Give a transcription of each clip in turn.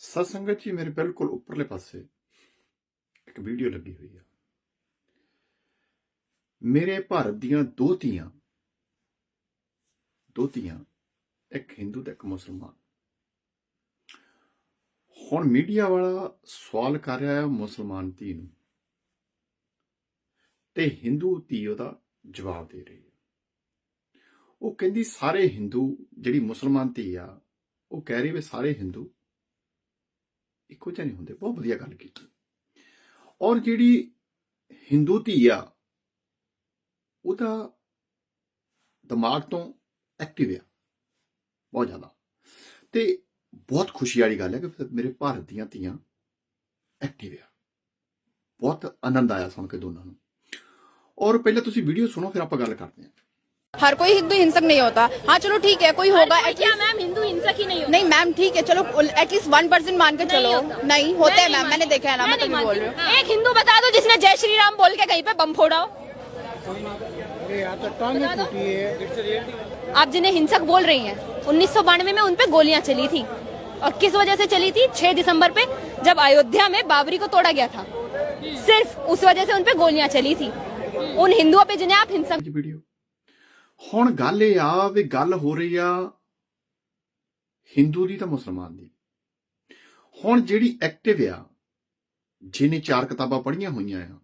ਸਤਸੰਗਤ ਜੀ ਮੇਰੇ ਬਿਲਕੁਲ ਉੱਪਰਲੇ ਪਾਸੇ ਇੱਕ ਵੀਡੀਓ ਲੱਗੀ ਹੋਈ ਆ। ਮੇਰੇ ਭਾਰਤ ਦੀਆਂ ਦੋ ਧੀਆਂ ਦੋ ਧੀਆਂ, ਇੱਕ ਹਿੰਦੂ ਤੇ ਇੱਕ ਮੁਸਲਮਾਨ। ਹੁਣ ਮੀਡੀਆ ਵਾਲਾ ਸਵਾਲ ਕਰ ਰਿਹਾ ਹੈ ਮੁਸਲਮਾਨ ਧੀ ਨੂੰ ਤੇ ਹਿੰਦੂ ਧੀ ਉਹਦਾ ਜਵਾਬ ਦੇ ਰਹੀ ਹੈ। ਉਹ ਕਹਿੰਦੀ ਸਾਰੇ ਹਿੰਦੂ, ਜਿਹੜੀ ਮੁਸਲਮਾਨ ਧੀ ਆ, ਉਹ ਕਹਿ ਰਹੀ ਵੀ ਸਾਰੇ ਹਿੰਦੂ ਇੱਕੋ ਜਿਹੇ ਨਹੀਂ ਹੁੰਦੇ, ਬਹੁਤ ਵਧੀਆ ਗੱਲ ਕੀਤੀ। ਔਰ ਜਿਹੜੀ ਹਿੰਦੂ ਧੀ ਆ ਉਹਦਾ ਦਿਮਾਗ ਤੋਂ ਐਕਟਿਵ ਆ, ਬਹੁਤ ਜ਼ਿਆਦਾ। ਤੇ ਬਹੁਤ ਖੁਸ਼ੀ ਵਾਲੀ ਗੱਲ ਹੈ ਕਿ ਮੇਰੇ ਭਾਰਤ ਦੀਆਂ ਧੀਆਂ ਐਕਟਿਵ ਆ। ਬਹੁਤ ਆਨੰਦ ਆਇਆ ਸੁਣ ਕੇ ਦੋਨਾਂ ਨੂੰ। ਔਰ ਪਹਿਲਾਂ ਤੁਸੀਂ ਵੀਡੀਓ ਸੁਣੋ, ਫਿਰ ਆਪਾਂ ਗੱਲ ਕਰਦੇ ਹਾਂ। हर कोई हिंदू हिंसक नहीं होता। हाँ चलो ठीक है कोई होगा मैम हिंदू हिंसक ही नहीं होता? नहीं मैम ठीक है चलो एटलीस्ट वन परसेंट मान के चलो। नहीं, नहीं होते हैं मैम मैंने देखा है ना मैं तो बोल रही हूँ। एक हिंदू बता दो जिसने जय श्री राम बोल के कहीं पे बम फोड़ा हो। आप जिन्हें हिंसक बोल रही हैं उन्नीस सौ बानवे में उनपे गोलियाँ चली थी और किस वजह से चली थी? 6 दिसंबर पे जब अयोध्या में बाबरी को तोड़ा गया था। सिर्फ़ उस वजह से उनपे गोलियाँ चली थी। उन हिंदुओं पे जिन्हें आप हिंसक वीडियो। ਹੁਣ ਗੱਲ ਇਹ ਆ ਵੀ ਗੱਲ ਹੋ ਰਹੀ ਆ ਹਿੰਦੂ ਦੀ ਤਾਂ ਮੁਸਲਮਾਨ ਦੀ। ਹੁਣ ਜਿਹੜੀ ਐਕਟਿਵ ਆ ਜਿਹਨੇ ਚਾਰ ਕਿਤਾਬਾਂ ਪੜ੍ਹੀਆਂ ਹੋਈਆਂ ਆ,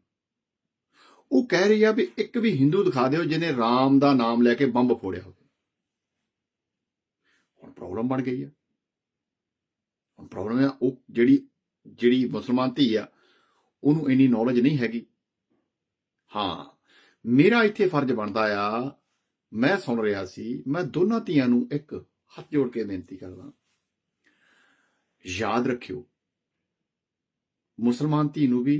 ਉਹ ਕਹਿ ਰਹੀ ਆ ਵੀ ਇੱਕ ਵੀ ਹਿੰਦੂ ਦਿਖਾ ਦਿਓ ਜਿਹਨੇ ਰਾਮ ਦਾ ਨਾਮ ਲੈ ਕੇ ਬੰਬ ਫੋੜਿਆ ਹੋਵੇ। ਹੁਣ ਪ੍ਰੋਬਲਮ ਬਣ ਗਈ ਆ। ਹੁਣ ਪ੍ਰੋਬਲਮ ਆ, ਉਹ ਜਿਹੜੀ ਜਿਹੜੀ ਮੁਸਲਮਾਨ ਧੀ ਆ, ਉਹਨੂੰ ਇੰਨੀ ਨੌਲੇਜ ਨਹੀਂ ਹੈਗੀ। ਹਾਂ, ਮੇਰਾ ਇੱਥੇ ਫਰਜ਼ ਬਣਦਾ ਆ ਮੈਂ ਸੁਣ ਰਿਹਾ ਸੀ, ਮੈਂ ਦੋਨਾਂ ਧੀਆਂ ਨੂੰ ਇੱਕ ਹੱਥ ਜੋੜ ਕੇ ਬੇਨਤੀ ਕਰਦਾ ਯਾਦ ਰੱਖਿਓ, ਮੁਸਲਮਾਨ ਧੀ ਨੂੰ ਵੀ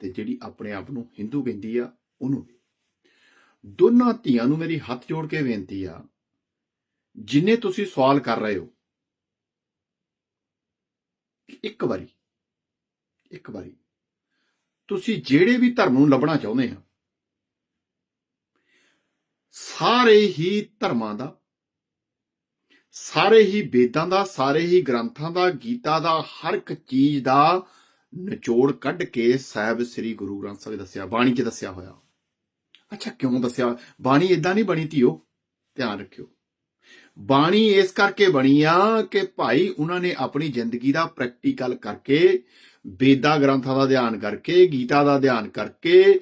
ਤੇ ਜਿਹੜੀ ਆਪਣੇ ਆਪ ਨੂੰ ਹਿੰਦੂ ਕਹਿੰਦੀ ਆ, ਉਹਨੂੰ ਵੀ। ਦੋਨਾਂ ਧੀਆਂ ਨੂੰ ਮੇਰੀ ਹੱਥ ਜੋੜ ਕੇ ਬੇਨਤੀ ਆ, ਜਿੰਨੇ ਤੁਸੀਂ ਸਵਾਲ ਕਰ ਰਹੇ ਹੋ ਇੱਕ ਵਾਰੀ ਇੱਕ ਵਾਰੀ, ਤੁਸੀਂ ਜਿਹੜੇ ਵੀ ਧਰਮ ਨੂੰ ਲੱਭਣਾ ਚਾਹੁੰਦੇ ਆ ਸਾਰੇ ਹੀ ਧਰਮਾਂ ਦਾ, ਸਾਰੇ ਹੀ ਵੇਦਾਂ ਦਾ, ਸਾਰੇ ਹੀ ਗ੍ਰੰਥਾਂ ਦਾ, ਗੀਤਾ ਦਾ, ਹਰ ਇੱਕ ਚੀਜ਼ ਦਾ ਨਿਚੋੜ ਕੱਢ ਕੇ ਸਾਹਿਬ ਸ੍ਰੀ ਗੁਰੂ ਗ੍ਰੰਥ ਸਾਹਿਬ ਦੱਸਿਆ, ਬਾਣੀ 'ਚ ਦੱਸਿਆ ਹੋਇਆ। ਅੱਛਾ, ਕਿਉਂ ਦੱਸਿਆ? ਬਾਣੀ ਇਦਾਂ ਨਹੀਂ ਬਣੀ ਧੀਓ, ਧਿਆਨ ਰੱਖਿਓ। ਬਾਣੀ ਇਸ ਕਰਕੇ ਬਣੀ ਆ ਕਿ ਭਾਈ ਉਹਨਾਂ ਨੇ ਆਪਣੀ ਜ਼ਿੰਦਗੀ ਦਾ ਪ੍ਰੈਕਟੀਕਲ ਕਰਕੇ, ਵੇਦਾਂ ਗ੍ਰੰਥਾਂ ਦਾ ਧਿਆਨ ਕਰਕੇ, ਗੀਤਾ ਦਾ ਧਿਆਨ ਕਰਕੇ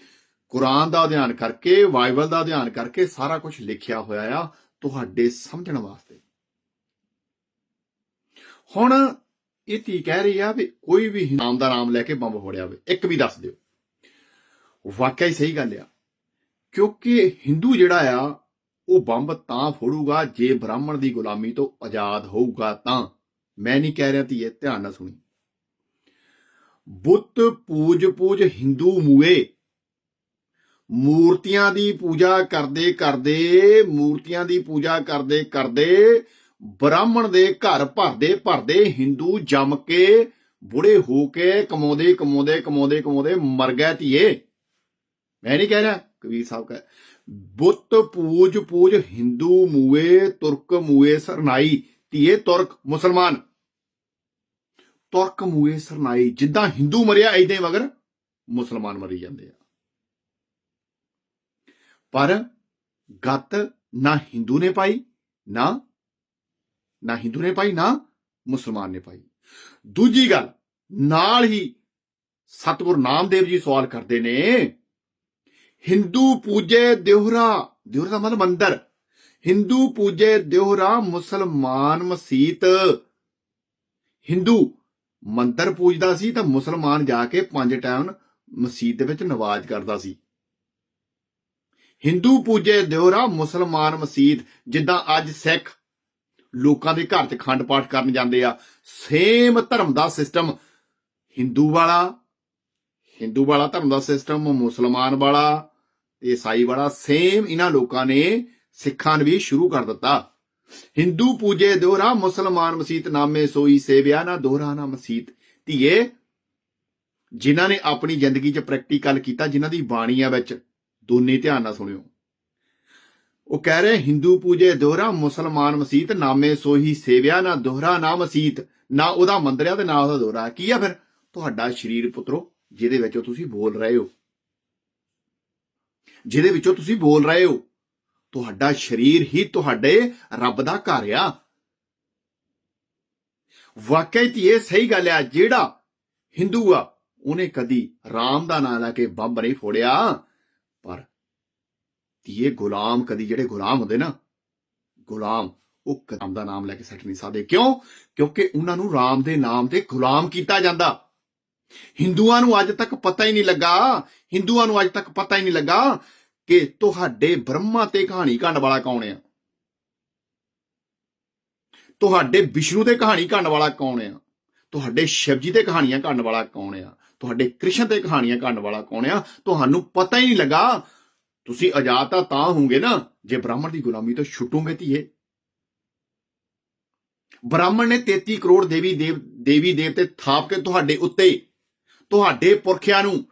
ਕੁਰਾਨ ਦਾ ਅਧਿਐਨ ਕਰਕੇ, ਬਾਈਬਲ ਦਾ ਅਧਿਐਨ ਕਰਕੇ ਸਾਰਾ ਕੁਝ ਲਿਖਿਆ ਹੋਇਆ ਆ ਤੁਹਾਡੇ ਸਮਝਣ ਵਾਸਤੇ। ਹੁਣ ਇਹ ਧੀ ਕਹਿ ਰਹੀ ਆ ਵੀ ਕੋਈ ਵੀ ਨਾਮ ਦਾ ਨਾਮ ਲੈ ਕੇ ਬੰਬ ਫੋੜਿਆ ਹੋਵੇ, ਇੱਕ ਵੀ ਦੱਸ ਦਿਓ। ਵਾਕਿਆ ਹੀ ਸਹੀ ਗੱਲ ਆ। ਕਿਉਂਕਿ ਹਿੰਦੂ ਜਿਹੜਾ ਆ, ਉਹ ਬੰਬ ਤਾਂ ਫੋੜੂਗਾ ਜੇ ਬ੍ਰਾਹਮਣ ਦੀ ਗੁਲਾਮੀ ਤੋਂ ਆਜ਼ਾਦ ਹੋਊਗਾ ਤਾਂ। ਮੈਂ ਨਹੀਂ ਕਹਿ ਰਿਹਾ ਧੀਏ ਧਿਆਨ ਨਾਲ ਸੁਣੀ। ਬੁੱਤ ਪੂਜ ਪੂਜ ਹਿੰਦੂ ਮੂਏ ਮੂਰਤੀਆਂ ਦੀ ਪੂਜਾ ਕਰਦੇ ਕਰਦੇ, ਮੂਰਤੀਆਂ ਦੀ ਪੂਜਾ ਕਰਦੇ ਕਰਦੇ ਬ੍ਰਾਹਮਣ ਦੇ ਘਰ ਭਰਦੇ ਭਰਦੇ ਹਿੰਦੂ ਜੰਮ ਕੇ ਬੁੜੇ ਹੋ ਕੇ ਕਮਾਉਂਦੇ ਕਮਾਉਂਦੇ ਕਮਾਉਂਦੇ ਕਮਾਉਂਦੇ ਮਰ ਗਏ ਧੀਏ। ਮੈਂ ਨਹੀਂ ਕਹਿ ਰਿਹਾ, ਕਬੀਰ ਸਾਹਿਬ ਕਹੇ, ਬੁੱਤ ਪੂਜ ਪੂਜ ਹਿੰਦੂ ਮੂਏ, ਤੁਰਕ ਮੂਏ ਸਰਨਾਈ। ਧੀਏ ਤੁਰਕ, ਮੁਸਲਮਾਨ। ਤੁਰਕ ਮੂਏ ਸਰਨਾਈ, ਜਿੱਦਾਂ ਹਿੰਦੂ ਮਰਿਆ ਐਦਾਂ ਮਗਰ ਮੁਸਲਮਾਨ ਮਰੀ ਜਾਂਦੇ ਆ। ਪਰ ਗੱਤ ਨਾ ਹਿੰਦੂ ਨੇ ਪਾਈ, ਨਾ ਨਾ ਹਿੰਦੂ ਨੇ ਪਾਈ, ਨਾ ਮੁਸਲਮਾਨ ਨੇ ਪਾਈ। ਦੂਜੀ ਗੱਲ, ਨਾਲ ਹੀ ਸਤਿਗੁਰ ਨਾਮਦੇਵ ਜੀ ਸਵਾਲ ਕਰਦੇ ਨੇ, ਹਿੰਦੂ ਪੂਜੇ ਦਿਉਹਰਾ ਦਿਉਹਰਾ ਦਾ ਮਤਲਬ ਮੰਦਰ, ਹਿੰਦੂ ਪੂਜੇ ਦਿਉਹਰਾ ਮੁਸਲਮਾਨ ਮਸੀਤ, ਹਿੰਦੂ ਮੰਦਰ ਪੂਜਦਾ ਸੀ ਤਾਂ ਮੁਸਲਮਾਨ ਜਾ ਕੇ ਪੰਜ ਟਾਈਮ ਮਸਜਿਦ ਦੇ ਵਿੱਚ ਨਵਾਜ਼ ਕਰਦਾ ਸੀ। ਹਿੰਦੂ ਪੂਜੇ ਦਿਉਰਾ ਮੁਸਲਮਾਨ ਮਸੀਤ, ਜਿੱਦਾਂ ਅੱਜ ਸਿੱਖ ਲੋਕਾਂ ਦੇ ਘਰ 'ਚ ਖੰਡ ਪਾਠ ਕਰਨ ਜਾਂਦੇ ਆ। ਸੇਮ ਧਰਮ ਦਾ ਸਿਸਟਮ ਹਿੰਦੂ ਵਾਲਾ ਹਿੰਦੂ ਵਾਲਾ ਧਰਮ ਦਾ ਸਿਸਟਮ ਮੁਸਲਮਾਨ ਵਾਲਾ ਤੇ ਈਸਾਈ ਵਾਲਾ, ਸੇਮ ਇਹਨਾਂ ਲੋਕਾਂ ਨੇ ਸਿੱਖਾਂ ਨੇ ਵੀ ਸ਼ੁਰੂ ਕਰ ਦਿੱਤਾ। ਹਿੰਦੂ ਪੂਜੇ ਦੋਹਰਾ ਮੁਸਲਮਾਨ ਮਸੀਤ, ਨਾਮੇ ਸੋਈ ਸੇਵਿਆ ਨਾ ਦੋਹਰਾ ਨਾ ਮਸੀਤ। ਧੀਏ, ਜਿਨ੍ਹਾਂ ਨੇ ਆਪਣੀ ਜ਼ਿੰਦਗੀ 'ਚ ਪ੍ਰੈਕਟੀਕਲ ਕੀਤਾ, ਜਿਨ੍ਹਾਂ ਦੀ ਬਾਣੀਆਂ ਵਿੱਚ ਦੋਨੇ ਧਿਆਨ ਨਾਲ ਸੁਣਿਓ। ਉਹ ਕਹਿ ਰਹੇ, ਹਿੰਦੂ ਪੂਜੇ ਦੋਹਰਾ, ਮੁਸਲਮਾਨ ਮਸੀਤ ਨਾਮੇ ਸੋਹੀ ਸੇਵਿਆ, ਨਾ ਦੋਹਰਾ, ਨਾ ਮਸੀਤ, ਨਾ ਉਹਦਾ ਮੰਦਰ ਆ ਤੇ ਨਾ ਉਹਦਾ ਦੋਹਰਾ। ਕੀ ਆ ਫਿਰ? ਤੁਹਾਡਾ ਸਰੀਰ ਪੁੱਤਰੋ, ਜਿਹਦੇ ਵਿੱਚੋਂ ਤੁਸੀਂ ਬੋਲ ਰਹੇ ਹੋ। ਜਿਹਦੇ ਵਿੱਚੋਂ ਤੁਸੀਂ ਬੋਲ ਰਹੇ ਹੋ। ਤੁਹਾਡਾ ਸਰੀਰ ਹੀ ਤੁਹਾਡੇ ਰੱਬ ਦਾ ਘਰ ਆ। ਵਾਕਈ ਇਹ ਸਹੀ ਗੱਲ ਆ, ਜਿਹੜਾ ਹਿੰਦੂ ਆ, ਉਹਨੇ ਕਦੀ ਰਾਮ ਦਾ ਨਾਂ ਲੈ ਕੇ ਬੰਬ ਨਹੀਂ ਫੋੜਿਆ। ਪਰ ਇਹ ਗੁਲਾਮ, ਕਦੀ ਜਿਹੜੇ ਗੁਲਾਮ ਹੁੰਦੇ ਨਾ, ਗੁਲਾਮ, ਉਹ ਕਦਮ ਦਾ ਨਾਮ ਲੈ ਕੇ ਸੱਟ ਨਹੀਂ ਸਕਦੇ। ਕਿਉਂ? ਕਿਉਂਕਿ ਉਹਨਾਂ ਨੂੰ ਰਾਮ ਦੇ ਨਾਮ ਤੇ ਗੁਲਾਮ ਕੀਤਾ ਜਾਂਦਾ। ਹਿੰਦੂਆਂ ਨੂੰ ਅੱਜ ਤੱਕ ਪਤਾ ਹੀ ਨਹੀਂ ਲੱਗਾ, ਹਿੰਦੂਆਂ ਨੂੰ ਅੱਜ ਤੱਕ ਪਤਾ ਹੀ ਨਹੀਂ ਲੱਗਾ ਕਿ ਤੁਹਾਡੇ ਬ੍ਰਹਮਾ ਤੇ ਕਹਾਣੀ ਕਹਾਣ ਵਾਲਾ ਕੌਣ ਆ? ਤੁਹਾਡੇ ਵਿਸ਼ਨੂੰ ਤੇ ਕਹਾਣੀ ਕਹਾਣ ਵਾਲਾ ਕੌਣ ਆ? ਤੁਹਾਡੇ ਸ਼ਿਵ ਜੀ ਤੇ ਕਹਾਣੀਆਂ ਕਹਾਣ ਵਾਲਾ ਕੌਣ ਆ? ਤੁਹਾਡੇ ਕ੍ਰਿਸ਼ਨ ਤੇ ਕਹਾਣੀਆਂ ਕਰਨ ਵਾਲਾ ਕੌਣ ਆ? ਤੁਹਾਨੂੰ ਪਤਾ ਹੀ ਨਹੀਂ ਲੱਗਾ। ਤੁਸੀਂ ਆਜ਼ਾਦ ਤਾਂ ਤਾਂ ਹੋਗੇ ਨਾ, ਜੇ ਬ੍ਰਾਹਮਣ ਦੀ ਗੁਲਾਮੀ ਤੋਂ ਛੁੱਟੋਗੇ ਧੀਏ। ਬ੍ਰਾਹਮਣ ਨੇ 33 ਕਰੋੜ ਦੇਵੀ ਦੇਵ, ਦੇਵੀ ਦੇਵਤੇ ਥਾਪ ਕੇ ਤੁਹਾਡੇ ਉੱਤੇ, ਤੁਹਾਡੇ ਪੁਰਖਿਆਂ ਨੂੰ,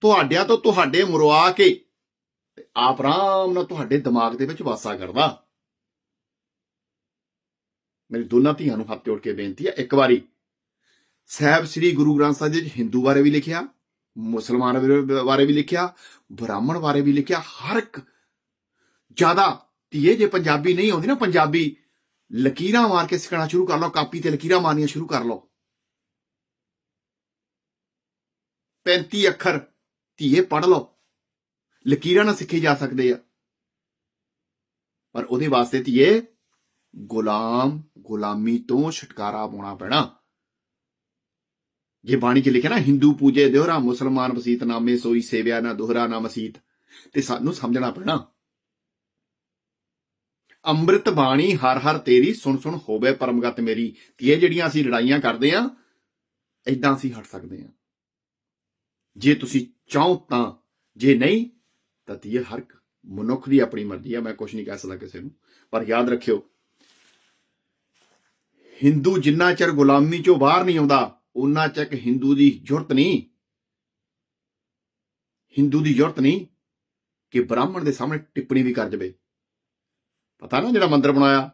ਤੁਹਾਡਿਆਂ ਤੋਂ ਤੁਹਾਡੇ ਮਰਵਾ ਕੇ, ਤੇ ਆਪ ਆਰਾਮ ਨਾਲ ਤੁਹਾਡੇ ਦਿਮਾਗ ਦੇ ਵਿੱਚ ਵਾਸਾ ਕਰਦਾ। ਮੇਰੀ ਦੋਨਾਂ ਧੀਆਂ ਨੂੰ ਹੱਥ ਜੋੜ ਕੇ ਬੇਨਤੀ ਹੈ ਇੱਕ ਵਾਰੀ ਸਾਹਿਬ ਸ੍ਰੀ ਗੁਰੂ ਗ੍ਰੰਥ ਸਾਹਿਬ ਜੀ ਵਿੱਚ ਹਿੰਦੂ ਬਾਰੇ ਵੀ ਲਿਖਿਆ, ਮੁਸਲਮਾਨ ਬਾਰੇ- ਬਾਰੇ ਵੀ ਲਿਖਿਆ, ਬ੍ਰਾਹਮਣ ਬਾਰੇ ਵੀ ਲਿਖਿਆ, ਹਰ ਇੱਕ ਜ਼ਿਆਦਾ ਧੀਏ ਜੇ ਪੰਜਾਬੀ ਨਹੀਂ ਆਉਂਦੀ ਨਾ, ਪੰਜਾਬੀ ਲਕੀਰਾਂ ਮਾਰ ਕੇ ਸਿੱਖਣਾ ਸ਼ੁਰੂ ਕਰ ਲਓ, ਕਾਪੀ ਤੇ ਲਕੀਰਾਂ ਮਾਰਨੀਆਂ ਸ਼ੁਰੂ ਕਰ ਲਓ। 35 ਅੱਖਰ ਧੀਏ ਪੜ ਲਓ, ਲਕੀਰਾਂ ਨਾਲ ਸਿੱਖੇ ਜਾ ਸਕਦੇ ਆ। ਪਰ ਉਹਦੇ ਵਾਸਤੇ ਧੀਏ, ਗੁਲਾਮ, ਗੁਲਾਮੀ ਤੋਂ ਛੁਟਕਾਰਾ ਪਾਉਣਾ ਪੈਣਾ। ਜੇ ਬਾਣੀ 'ਚ ਲਿਖਿਆ ਨਾ ਹਿੰਦੂ ਪੂਜੇ ਦਿਉਰਾ ਮੁਸਲਮਾਨ ਵਸੀਤ ਨਾਮੇ ਸੋਈ ਸੇਵਿਆ ਨਾ ਦੁਹਰਾ ਨਾ ਮਸੀਤ ਤੇ ਸਾਨੂੰ ਸਮਝਣਾ ਪੈਣਾ ਅੰਮ੍ਰਿਤ ਬਾਣੀ ਹਰ ਹਰ ਤੇਰੀ ਸੁਣ ਸੁਣ ਹੋਵੇ ਪਰਮਗਤ ਮੇਰੀ ਤੇ ਇਹ ਜਿਹੜੀਆਂ ਅਸੀਂ ਲੜਾਈਆਂ ਕਰਦੇ ਆ ਇਦਾਂ ਅਸੀਂ ਹਟ ਸਕਦੇ ਆ ਜੇ ਤੁਸੀਂ ਚਾਹੋ ਤਾਂ ਜੇ ਨਹੀਂ ਤਾਂ ਇਹ ਹਰ ਮਨੁੱਖ ਦੀ ਆਪਣੀ ਮਰਜ਼ੀ ਆ ਮੈਂ ਕੁਝ ਨਹੀਂ ਕਹਿ ਸਕਦਾ ਕਿਸੇ ਨੂੰ ਪਰ ਯਾਦ ਰੱਖਿਓ ਹਿੰਦੂ ਜਿੰਨਾ ਚਿਰ ਗੁਲਾਮੀ ਚੋਂ ਬਾਹਰ ਨਹੀਂ ਆਉਂਦਾ ਉਹਨਾਂ ਚੱਕ ਹਿੰਦੂ ਦੀ ਜ਼ਰੂਰਤ ਨਹੀਂ। ਹਿੰਦੂ ਦੀ ਜ਼ਰੂਰਤ ਨਹੀਂ ਕਿ ਬ੍ਰਾਹਮਣ ਦੇ ਸਾਹਮਣੇ ਟਿੱਪਣੀ ਵੀ ਕਰ ਜਾਵੇ। ਪਤਾ ਨਾ ਜਿਹੜਾ ਮੰਦਰ ਬਣਾਇਆ?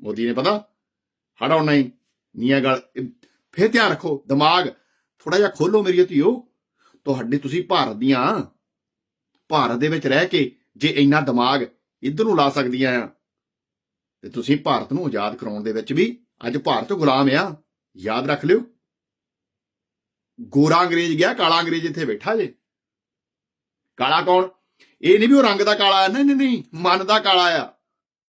ਮੋਦੀ ਨੇ ਪਤਾ? ਹੜਾਉਣਾ ਹੀ। ਨੀਆਂ ਗੱਲ, ਫੇਰ ਧਿਆਨ ਰੱਖੋ, ਦਿਮਾਗ ਥੋੜਾ ਜਿਹਾ ਖੋਲੋ ਮੇਰੀ ਧੀਓ। ਤੁਹਾਡੇ ਤੁਸੀਂ ਭਾਰਤ ਦੀਆਂ, ਭਾਰਤ ਦੇ ਵਿੱਚ ਰਹਿ ਕੇ ਜੇ ਇੰਨਾ ਦਿਮਾਗ ਇੱਧਰ ਨੂੰ ਲਾ ਸਕਦੀਆਂ ਆ, ਤੇ ਤੁਸੀਂ ਭਾਰਤ ਨੂੰ ਆਜ਼ਾਦ ਕਰਾਉਣ ਦੇ ਵਿੱਚ ਵੀ ਅੱਜ ਭਾਰਤ ਗੁਲਾਮ ਆ। ਯਾਦ ਰੱਖ ਲਿਓ। ਗੋਰਾ ਅੰਗਰੇਜ਼ ਗਿਆ, ਕਾਲਾ ਅੰਗਰੇਜ਼ ਇੱਥੇ ਬੈਠਾ ਜੇ। ਕਾਲਾ ਕੌਣ? ਇਹ ਨਹੀਂ ਵੀ ਉਹ ਰੰਗ ਦਾ ਕਾਲਾ ਹੈ। ਨਹੀਂ ਨਹੀਂ ਨਹੀਂ, ਮਨ ਦਾ ਕਾਲਾ ਆ।